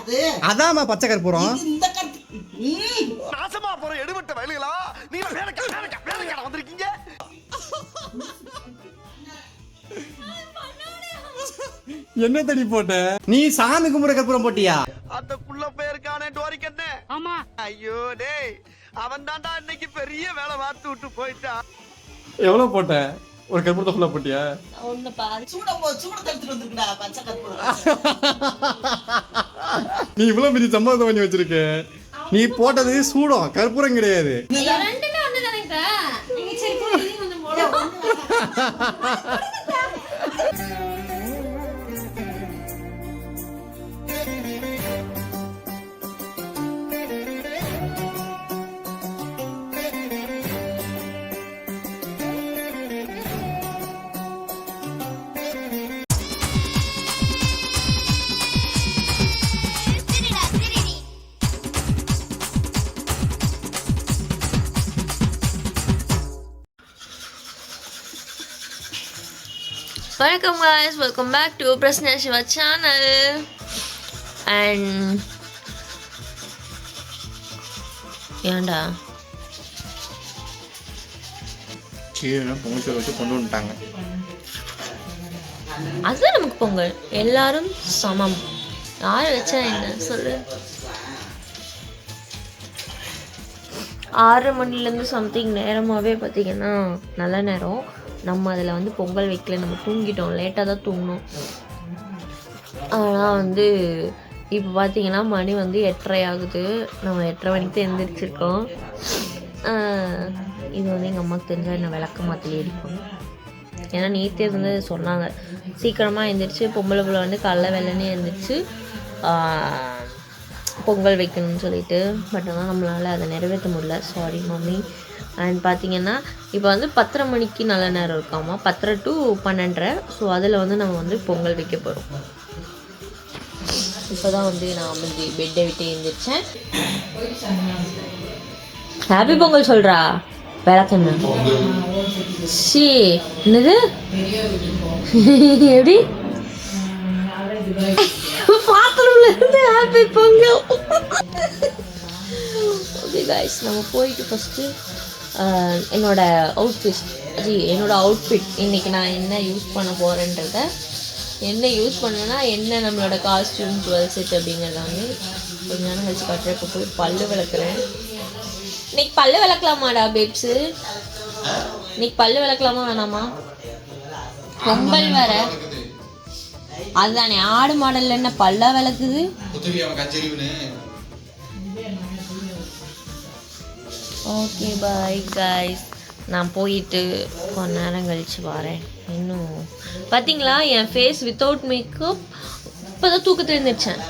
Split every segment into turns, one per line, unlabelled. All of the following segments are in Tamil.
அது.
அதாம்மா பச்சை கற்பூரம்
இது இந்த கற்பூரம்.
நாசமா போற எடுபட்ட வயலுகளா? நீங்க வேலைக்கா வேலைக்கா வேலைக்கா வந்திருக்கீங்க?
என்ன தடி போட்ட? நீ சாமி கும்பிட கற்பூரம் போட்டியா?
அந்த புள்ள பேருக்கானே டோரிக்கண்ணே ஆமா. ஐயோ டேய் அவன் தான்டா இன்னைக்கு பெரிய வேலை பார்த்து விட்டு போயிட்டான்.
எவ்வளவு போட்ட? ஒரு கற்பூரத்தை ஃபுல்லா போட்டியா?
ஒண்ணு பாரு
சூட போ சூட தடுத்துட்டு வந்துருக்கடா பச்சை கற்பூரம்
நீ இவ்வளவு பெரிய சம்பவத்தை பண்ணி வச்சிருக்க? நீ போட்டது சூடம் கற்பூரம் கிடையாது.
ரெண்டுமே ஒண்ணு தானேக்கா வணக்கம் guys. Welcome back to Prasna Siva channel and ஏன்டா?
சீரனை பொங்கல் வச்சு கொண்டு வந்துட்டாங்க.
அதுதான் நமக்கு பொங்கல். எல்லாரும் சமம். யார் வச்சா என்ன? சொல்லு. ஆறு மணிலேருந்து சம்திங் நேரமாகவே பார்த்தீங்கன்னா நல்ல நேரம். நம்ம அதில் வந்து பொங்கல் வைக்கல நம்ம தூங்கிட்டோம் லேட்டாக தான் தூங்கினோம் ஆனால் வந்து இப்போ பார்த்தீங்கன்னா மணி வந்து எட்டரை ஆகுது. நம்ம எட்டரை மணிக்கு தான் எழுந்திரிச்சிருக்கோம் இது வந்து எங்கள் அம்மாவுக்கு தெரிஞ்சால் என்ன விளக்க மாற்றி இருக்கும் ஏன்னா நேற்றே வந்து சொன்னாங்க சீக்கிரமாக எழுந்திரிச்சு பொம்பளை பிள்ளை வந்து காலைல வெள்ளனே எழுந்திரிச்சு பொங்கல் வைக்கணும்னு சொல்லிட்டு. பட் ஆனால் நம்மளால் அதை நிறைவேற்ற முடியல. Sorry mummy. அண்ட் பார்த்தீங்கன்னா இப்போ வந்து பத்தரை மணிக்கு நல்ல நேரம் இருக்காமா? பத்தரை டு பன்னெண்டரை. ஸோ அதில் வந்து நம்ம வந்து பொங்கல் வைக்க போகிறோம் இப்போ தான் வந்து நான் வந்து பெட்டை விட்டு எழுந்திரிச்சேன் ஹாப்பி பொங்கல் சொல்கிறா விளக்கண்ணு. ஷீ என்னது? எப்படி? பாத்திரம்ல இருந்து ஹாப்பி பொங்கல். ஓகே காய்ஸ் நம்ம போயிட்டு ஃபஸ்ட்டு என்னோட அவுட்ஃபிட் ஜி என்னோட அவுட்ஃபிட் இன்னைக்கு நான் என்ன யூஸ் பண்ண போகிறேன்றத என்ன யூஸ் பண்ணேன்னா என்ன நம்மளோட காஸ்டியூம் டுவெல் செட் அப்படிங்கிறத வந்து கொஞ்ச நேரம் கழிச்சு காட்டுறேன் இப்போ போய் பல்லு விளக்குறேன். இன்னைக்கு பல்லு விளக்கலாமாடா பேப்ஸு இன்னைக்கு பல்லு விளக்கலாமா வேணாமா? பொங்கல் வேற. அதுதானே ஆடு மாடல்ல என்ன பல்லா விளக்குது? ஓகே பாய் காய்ஸ் நான் போயிட்டு கொஞ்ச நேரம் கழிச்சு வரேன். இன்னும். பார்த்தீங்களா என் ஃபேஸ் வித்தவுட் மேக்கப் இப்போ தான் தூக்கத்தில் எழுந்திரிச்சேன்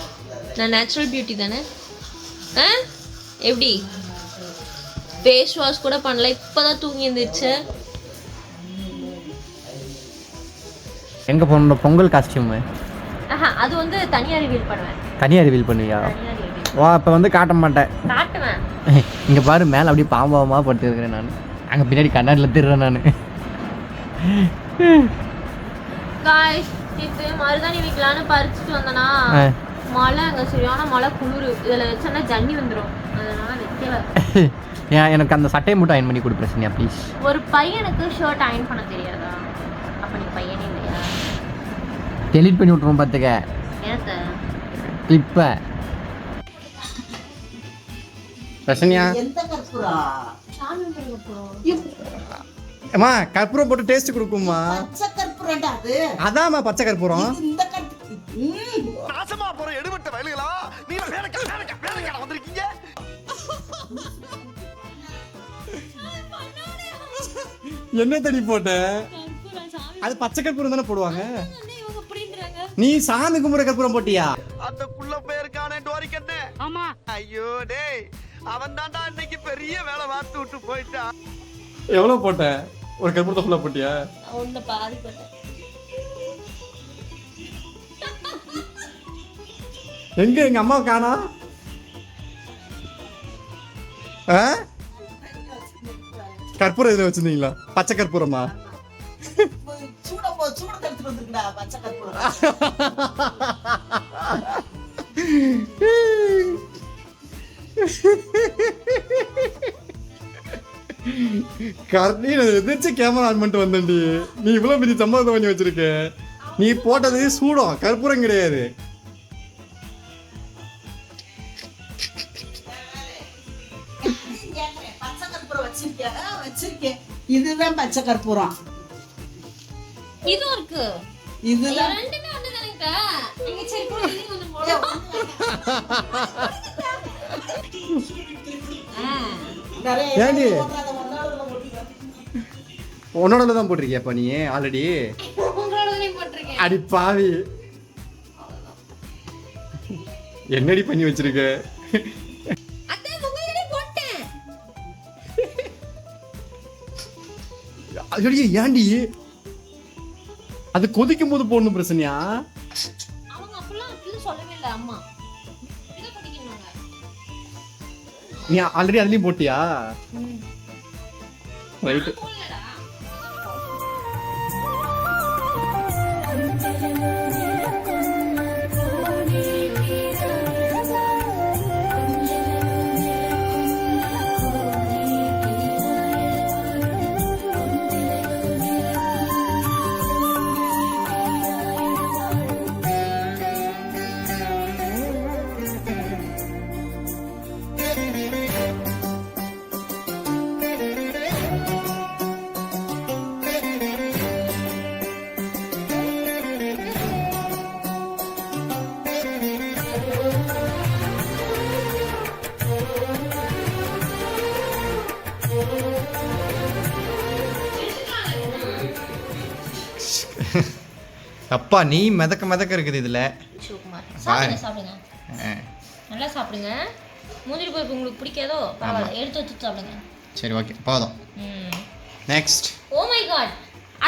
நான் நேச்சுரல் பியூட்டி தானே? ஆ? எப்படி? ஃபேஸ் வாஷ் கூட பண்ணல. இப்போ தான் தூங்கி எழுந்திரிச்சேன்
எங்கே போன பொங்கல் காஸ்டியூமு
ஆஹா அது வந்து தனியாக ரிவீல் பண்ணுவேன்.
தனியாக ரிவீல் பண்ணுவியா? வா இப்போ வந்து காட்ட மாட்டேன்.
காட்டுவேன்.
இங்கே பாரு மேலே அப்படியே பாம்பாவமாக படுத்து இருக்கிறேன் நான். அங்கே பின்னாடி கண்ணாடியில் திருறேன் நான்.
காய்ஸ் இப்போ மருதாணி பறிச்சுட்டு வந்தனா. மழை அங்கே சரியான மழை குளிர். இதில் வச்சோன்னா ஜன்னி வந்துடும் அதனால வைக்கல
ஏன் எனக்கு அந்த சட்டையை மட்டும் அயன் பண்ணி கொடு பிரச்சனையா ப்ளீஸ்
ஒரு பையனுக்கு ஷர்ட் அயன் பண்ண தெரியாதா? அப்போ நீ பையனே இல்லையா?
டெலீட் பண்ணி விட்ருவோம் பார்த்துக்க கிளிப்பை
ரசனியா அம்மா கற்பூரம் போட்டு டேஸ்ட் கொடுக்குமா
பச்சை கற்பூரம்டா அது.
அதாம்மா பச்சை கற்பூரம்.
இது இந்த கற்பூரம் ம்.
நாசமா போற எடுபட்ட வயலுகளா? நீங்க வேலைக்கா வேலைக்கா வேலைக்கா வந்திருக்கீங்க?
என்ன தடி போட்ட? அது பச்சை கற்பூரம் தானே போடுவாங்க. நீ சாமி கும்பிட கற்பூரம் போட்டியா?
விட்டு போயிட்டான்
எவ்வளவு போட்ட? ஒரு கற்பூரத்தை ஃபுல்லா போட்டியா?
பாதிப்பட்டேன்
எங்க எங்க அம்மாவை காணா? ஆ? கற்பூரம் இதுல வச்சிருந்தீங்களா? பச்சை கற்பூரமா?
சூட
கரெக்டி எதிர்த்து கேமரா ஆன் பண்ணிட்டு வந்தேன்டி. நீ இவ்வளோ பெரிய சம்பவத்தை பண்ணி வச்சிருக்க. நீ போட்டது சூடம் கற்பூரம் கிடையாது.
இதுதான் பச்சை கற்பூரம்.
இதுவும் இருக்கு.
இதுதான்.
ரெண்டுமே ஒன்று தானேக்கா நீங்க சரி கூட இது ஒன்று போடுவோம்
நிறைய
ஏண்டி? உன்னோட தான் போட்டிருக்கியாப்பா நீ? ஆல்ரெடி அடி பாவி. என்னடி பண்ணி வச்சிருக்க? ஐயோ ஏன்டி? அது கொதிக்கும் போது போடணும் பிரச்சனையா நீ ஆல்ரெடி அதுலயும் போட்டியா? ரைட்டு அப்பா நீ மிதக்க மிதக்க இருக்குது இதுல.
நல்லா சாப்பிடுங்க. முந்திரி பருப்பு உங்களுக்கு பிடிக்காதோ பரவாயில்ல. எடுத்து வச்சு சாப்பிடுங்க.
சரி ஓகே. போதும். நெக்ஸ்ட்
ஓ மை காட்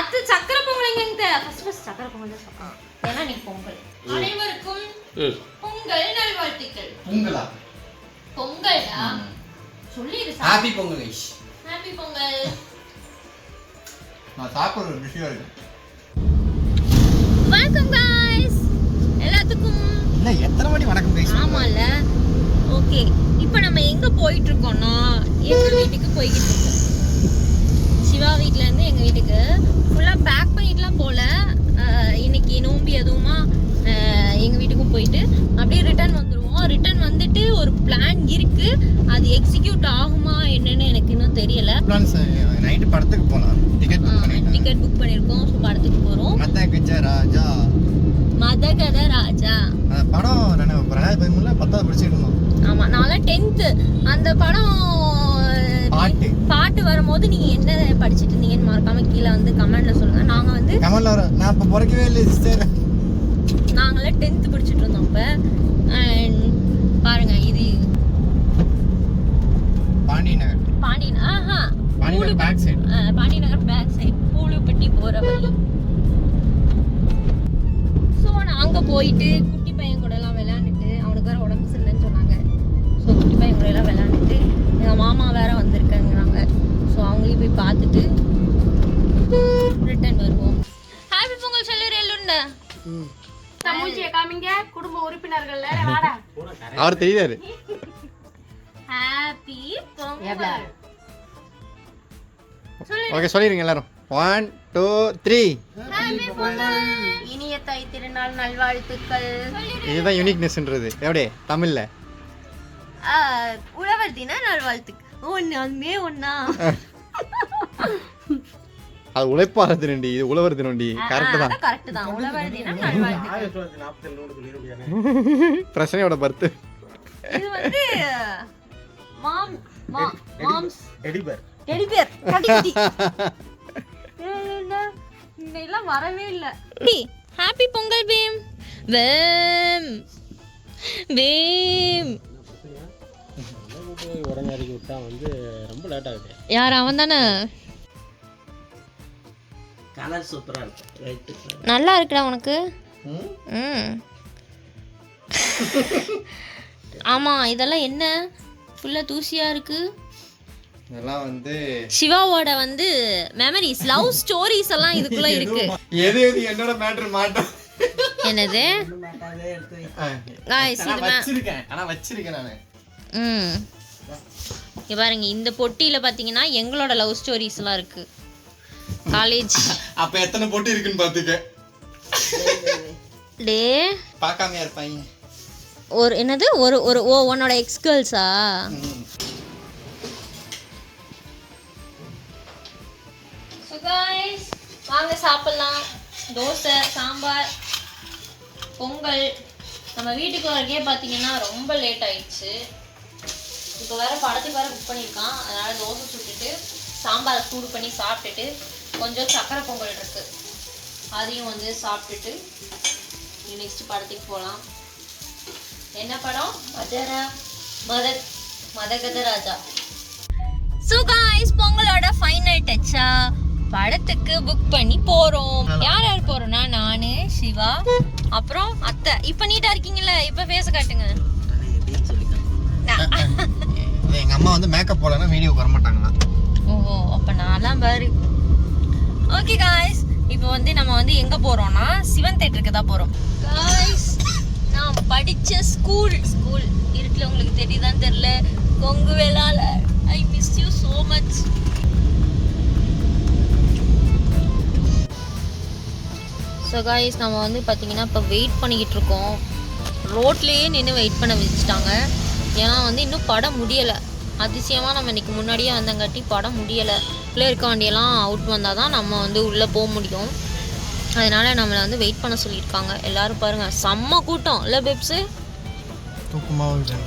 அத்தை சக்கரை பொங்கல் எங்க ஃபர்ஸ்ட் ஃபர்ஸ்ட் சக்கரை பொங்கல் தான் சாப்பிடலாம் ஏன்னா நீ பொங்கல். அனைவருக்கும் பொங்கல் நல்வாழ்த்துக்கள்.
உங்களா
பொங்கல்டா சொல்லிடு
ஹாப்பி பொங்கல்
ஹாப்பி பொங்கல்
நான் சாப்பிட்ற விஷயம் இருக்கு.
வணக்கம் गाइस எல்லாத்துக்கும்
இல்ல எத்தனை மணி வணக்கம் கைஸ்
ஆமால ஓகே இப்போ நம்ம எங்க போயிட்டு இருக்கோம்னா எங்க வீட்டுக்கு போய்கிட்டு இருக்கோம் சிவா வீட்ல இருந்து எங்க வீட்டுக்கு ஃபுல்லா பேக் பண்ணிட்டுலாம் போல அஹ், இன்னைக்கு நோம்பி எதுவுமா அஹ், எங்க வீட்டுக்கும் போயிட்டு அப்படியே ரிட்டர்ன் வந்துருவோம் ரிட்டர்ன் வந்துட்டு ஒரு பிளான் இருக்கு. அது எக்ஸிக்யூட் ஆகுமா என்னன்னு எனக்கு இன்னும் தெரியல.
நைட்டு படத்துக்கு போலாம். டிக்கெட்
டிக்கெட் புக் பண்ணியிருக்கோம் ஸோ படத்துக்கு போகிறோம்
மத்த கஜா ராஜா.
மதகத ராஜா.
படம் ரெண்டு ரெண்டாயிரத்தி பதிமூணுல பத்தாவது படிச்சுட்டு இருந்தோம்
ஆமா நான்லாம் டென்த்து அந்த படம்
பாட்டு.
பாட்டு வரும்போது நீங்க என்ன படிச்சிட்டு இருந்தீங்கன்னு மறக்காம கீழே வந்து கமெண்ட்ல சொல்லுங்க. நாங்க வந்து
வர நான் இப்போ பிறக்கவே இல்லை சிஸ்டர்
நாங்களாம் டென்த்து படிச்சிட்டு இருந்தோம் அப்ப. And பாருங்க இது
பாண்டி நகர்
பாண்டி ஆஹா.
Pandi back
side Pandi Nagar back side Poolupatti போற வழி. ஸோ நாங்க போயிட்டு குட்டி பையன் கூட எல்லாம் விளையாண்டுட்டு அவனுக்கு வேற உடம்பு சரியில்லைன்னு சொன்னாங்க. ஸோ குட்டி பையன் கூட எல்லாம் விளையாண்டுட்டு எங்க மாமா வேற வந்திருக்காங்கிறாங்க. ஸோ அவங்களையும் போய் பார்த்துட்டு ரிட்டர்ன் வருவோம். ஹாப்பி பொங்கல் சொல்லு எல்லுண்ட
மூஞ்சிய காமிங்க குடும்ப உறுப்பினர்கள்ல வாடா.
அவர் தெரியுதாரு
ஹாப்பி பொங்கல்.
ஓகே சொல்லிடுங்க எல்லாரும். One two three
happy Pongal.
இனிய தை திருநாள் நல்வாழ்த்துக்கள்.
இதுதான் யூனிக்னஸ்ன்றது எப்படி? தமிழ்ல.
ஆஹ், உழவர் தின நல்வாழ்த்துக்கு ஒன்று அதுமே ஒன்றா
அது உழைப்பாளர் தினண்டி இது உழவர் தினண்டி கரெக்டு தான்
கரெக்ட் தான் உழவர் தினம் நல்வாழ்த்துக்கள்
பிரச்சனையோட பர்த்து
இது வந்து மாம் மா- மாம்ஸ் எடிபர் எடிபர் கடிக்குட்டி இன்னையெல்லாம் வரவே இல்லை ஹாப்பி பொங்கல் பீம் வேம் வேம்
உடனடிக்கு விட்டா வந்து ரொம்ப லேட் ஆகுது
யார் அவன் தானே
கலர் சூப்பரா இருக்கு ரைட்டு
நல்லா இருக்குடா உனக்கு? ம்? ஆமாம் இதெல்லாம் என்ன? ஃபுல்லாக தூசியாக இருக்கு.
இதெல்லாம் வந்து
சிவாவோட வந்து மெமரிஸ் லவ் ஸ்டோரிஸ் எல்லாம் இதுக்குள்ள இருக்கு.
எது எது என்னோட மேட்ரு மாட்டோம்
என்னது. Guys, இது மே-
வச்சிருக்கேன். ஆனா வச்சிருக்கேன் நானு.
ம். இங்க பாருங்க இந்த பொட்டியில பாத்தீங்கன்னா எங்களோட லவ் ஸ்டோரிஸ் எல்லாம் இருக்கு. காலேஜ்
அப்ப எத்தனை போட்டி இருக்குன்னு பாத்துக்க.
டே.
பார்க்காமையா இருப்பாங்க.
ஒரு என்னது? ஒரு ஒரு ஓ உன்னோட எக்ஸ் கேர்ள்ஸா வாங்க சாப்பிடலாம். தோசை சாம்பார் பொங்கல். நம்ம வீட்டுக்கு வரக்கே பார்த்தீங்கன்னா ரொம்ப லேட் ஆயிடுச்சு. இப்போ வேற படத்துக்கு வேற புக் பண்ணியிருக்கான். அதனால தோசை சுட்டுட்டு சாம்பாரை சூடு பண்ணி சாப்பிட்டுட்டு கொஞ்சம் சக்கரை பொங்கல் இருக்கு. அதையும் வந்து சாப்பிட்டுட்டு நெக்ஸ்ட் படத்துக்கு போகலாம் என்ன படம்? மதரா மத மதகத ராஜா ஸோ காய்ஸ் பொங்கலோட ஃபைனல் டச்சா படத்துக்கு புக் பண்ணி போறோம். யார் யார் போறோம்னா நானு சிவா அப்புறம் அத்தை. இப்போ நீட்டா இருக்கீங்கல்ல இப்போ பேச காட்டுங்க.
எங்க அம்மா வந்து மேக்கப் போடலன்னா வீடியோக்கு வர மாட்டாங்களா
ஓ அப்ப நான்லாம் பாரு. ஓகே காய்ஸ் இப்போ வந்து நம்ம வந்து எங்க போறோம்னா சிவன் தேட்டருக்கு தான் போறோம். காய்ஸ் நான் படிச்ச ஸ்கூல் ஸ்கூல் இருட்டுல உங்களுக்கு தெரியுதான்னு தெரியல. Kongu Vellala. I miss you so much so guys நம்ம வந்து பார்த்தீங்கன்னா இப்போ வெயிட் பண்ணிக்கிட்டு இருக்கோம். ரோட்லேயே நின்று வெயிட் பண்ண வச்சுட்டாங்க. ஏன்னா வந்து இன்னும் படம் முடியலை. அதிசயமாக நம்ம இன்னைக்கு முன்னாடியே வந்தங்காட்டி படம் முடியலை. உள்ளே இருக்க வண்டியெல்லாம் அவுட் வந்தால் தான் நம்ம வந்து உள்ளே போக முடியும். அதனால் நம்மளை வந்து வெயிட் பண்ண சொல்லியிருக்காங்க. எல்லாரும் பாருங்கள் செம்ம கூட்டம். இல்லை பெப்ஸு?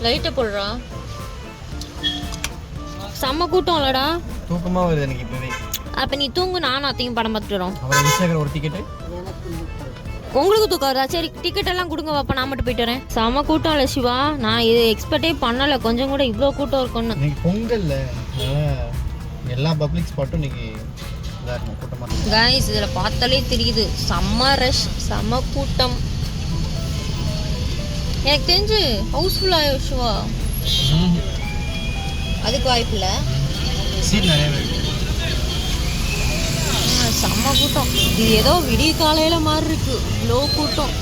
லைட்டை போடுறா. செம்ம கூட்டம் இல்லடா.
தூக்கமா வருது எனக்கு இப்பவே.
அப்போ நீ தூங்கு நானும் அத்தையும் படம் பார்த்துட்டு வரோம்.
ஒரு டிக்கெட்டு
உங்களுக்கு தூக்கம் வருதா? சரி டிக்கெட் எல்லாம் கொடுங்க பாப்பா. நான் மட்டும் போயிட்டு வரேன். செம கூட்டம் இல்லை சிவா. நான் இது எக்ஸ்பெக்டே பண்ணலை. கொஞ்சம் கூட இவ்வளோ கூட்டம் இருக்கும்னு.
இன்னைக்கு பொங்கல்ல எல்லா பப்ளிக் ஸ்பாட்டும் இன்னைக்கு இதாக இருக்கும் கூட்டமாக
காய்ஸ் இதில் பார்த்தாலே தெரியுது. செம்ம ரஷ் செம்ம கூட்டம். எனக்கு தெரிஞ்சு ஹவுஸ்ஃபுல்லாக சிவா. அதுக்கு வாய்ப்பு இல்லை.
சீட் நிறைய பேர்
செம்ம கூட்டம். இது ஏதோ விடிய காலையில மாதிரி இருக்கு. லோ கூட்டம்.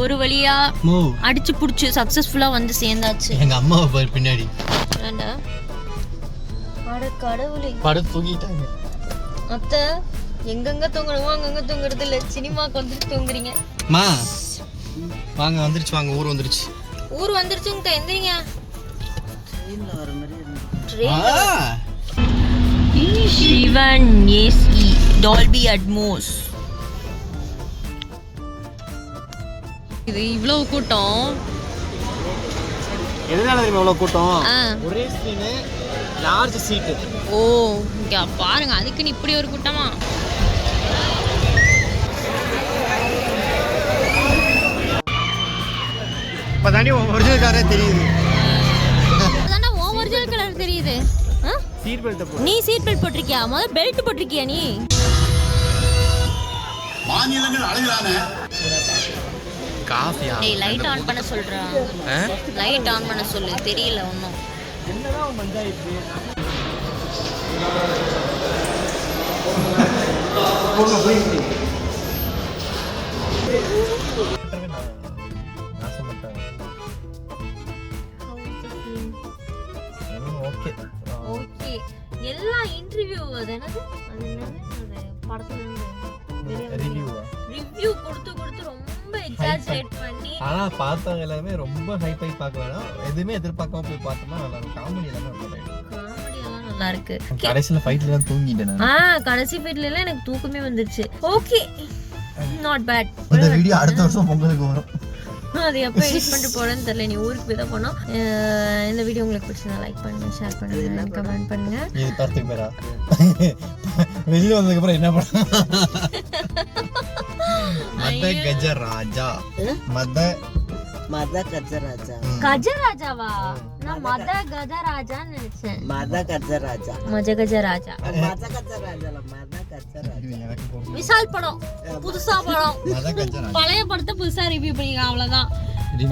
ஒரு வழியா அடிச்சு புடிச்சு சக்சஸ்ஃபுல்லா வந்து சேர்ந்தாச்சு.
எங்க அம்மாவை பாரு பின்னாடி.
ஏண்டா அட கடவுளே.
படுத்து தூங்கிட்டாங்க
அத்தை எங்கெங்க தூங்கணுமோ அங்கங்க தூங்குறது இல்ல. சினிமாக்கு வந்துட்டு தூங்குறீங்க.
மா வாங்க வந்துருச்சு வாங்க ஊர் வந்துருச்சு.
ஊர் வந்துருச்சுங்க எந்திரிங்க.
ஆ,
சிவன் ஏசி டால்பி அட்மோஸ் இது இவ்வளவு கூட்டம்.
எதனால தெரியுமா இவ்வளோ கூட்டம்?
ஆ.
ஒரே ஸ்க்ரீனு லார்ஜ் சீட்டு
ஓ இங்க பாருங்க அதுக்குன்னு இப்படி ஒரு கூட்டமா?
இப்போ தாண்டி ஒரிஜினல் காரே தெரியுது.
உன் ஒரிஜினல் கலர் தெரியுது?
சீட்
நீ சீட் பெல்ட் போட்டிருக்கியா? முதல்ல பெல்ட் போட்டிருக்கியா நீ?
காஃபியா?
டேய் லைட் ஆன் பண்ண சொல்றா. லைட் ஆன் பண்ண சொல்லு. தெரியல ஒன்றும்
ஓகே
இன்டர்வியூ அது என்னது? அது என்னது? அது படத்துல இருந்து
ரிவ்யூவா
ரிவ்யூ கொடுத்து கொடுத்து ரொம்ப எக்ஸாஜரேட் பண்ணி.
ஆனா பார்த்தவங்க எல்லாமே ரொம்ப ஹைஃபை பார்க்க வேணாம். எதுவுமே எதிர்பார்க்காம போய் பார்த்தோம்னா நல்லா இருக்கும். காமெடி எல்லாமே நல்லா
எல்லாம் நல்லா இருக்கு.
கடைசியில ஃபைட்ல தான் தூங்கிட்டேன்
ஆ கடைசி ஃபைட்ல எல்லாம் எனக்கு தூக்கமே வந்துருச்சு. ஓகே நாட் பேட்
இந்த வீடியோ அடுத்த வருஷம் பொங்கலுக்கு வரும்.
அது எப்போ எடிட் பண்ணிட்டு போறேன்னு தெரியல. நீ ஊருக்கு போய் தான் போனோம். இந்த வீடியோ உங்களுக்கு பிடிச்சதா லைக் பண்ணுங்க ஷேர் பண்ணுங்க கமெண்ட் பண்ணுங்க.
இது தரத்துக்கு பேரா? வெளியில வந்ததுக்கு அப்புறம் என்ன பண்ண மத கஜ ராஜா மத
மத கஜராஜா.
கஜராஜாவா? நான் மத கஜராஜான்னு நினைச்சேன்.
மத கஜராஜா.
மஜ கஜராஜா.
மத கஜராஜா மத
விசால் படம். புதுசா படம். பழைய படத்தை புதுசா ரிவ்யூ பண்ணிருக்காங்க அவ்வளவுதான்.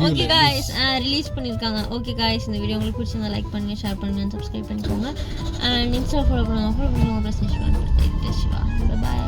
ஓகே காய்ஸ் ரிலீஸ் பண்ணிருக்காங்க. ஓகே காய்ஸ் இந்த வீடியோ உங்களுக்கு பிடிச்சிருந்தா லைக் பண்ணுங்க ஷேர் பண்ணுங்க சப்ஸ்கிரைப் பண்ணிக்கோங்க. அண்ட் இன்ஸ்டா ஃபாலோ பண்ணுங்க. ஃபாலோ பண்ணுங்க ப்ளஸ் சிவா பாய்